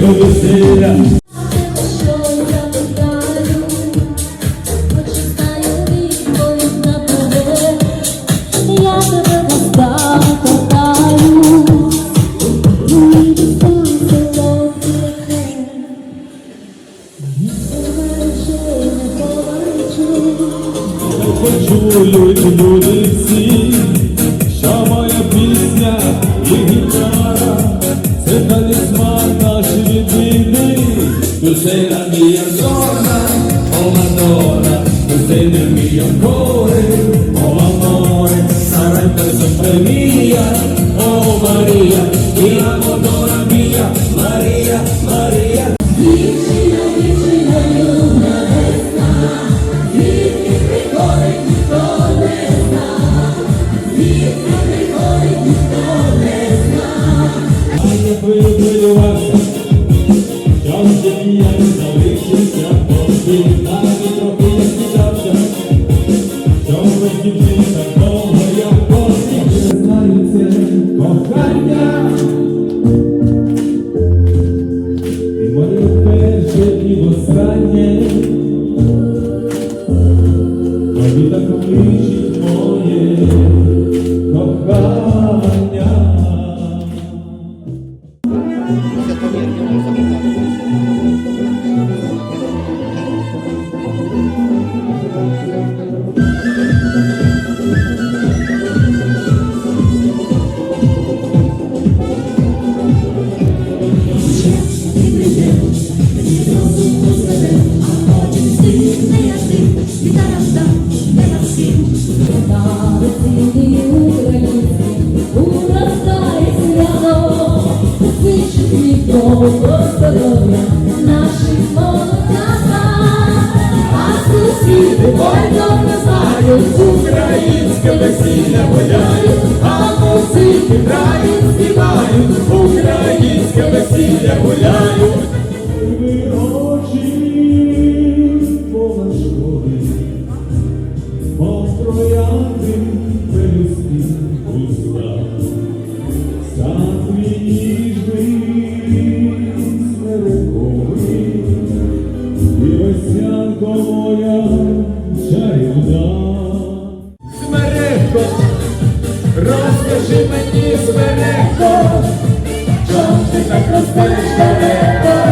До весілля почують люди всі, що моя пісня і гітара, це талісман наші відміни, Люсина мія зорна, о Мадонна, Люсина мія гори, о Аморе, Сарента Софемія, 转眼 Здоров'я наших молодця, а сусіди бойно знають, українське весілля гуляють, а музики грають, співають, українське весілля гуляють. Овсянко моя чарівна. Смерехко, розкажи мені, смерехко, чом ти так розбереш далеко?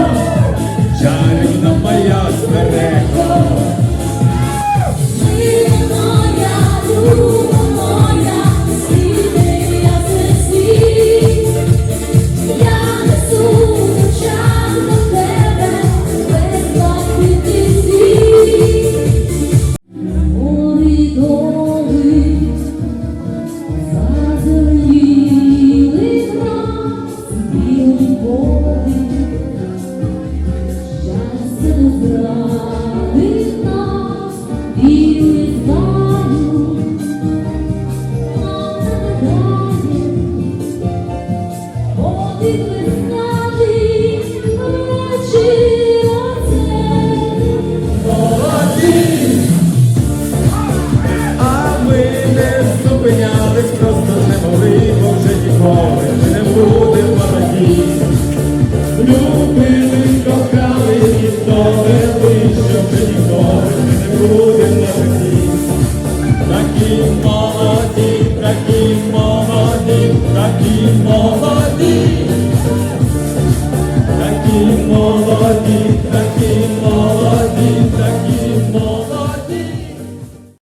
зупинялись.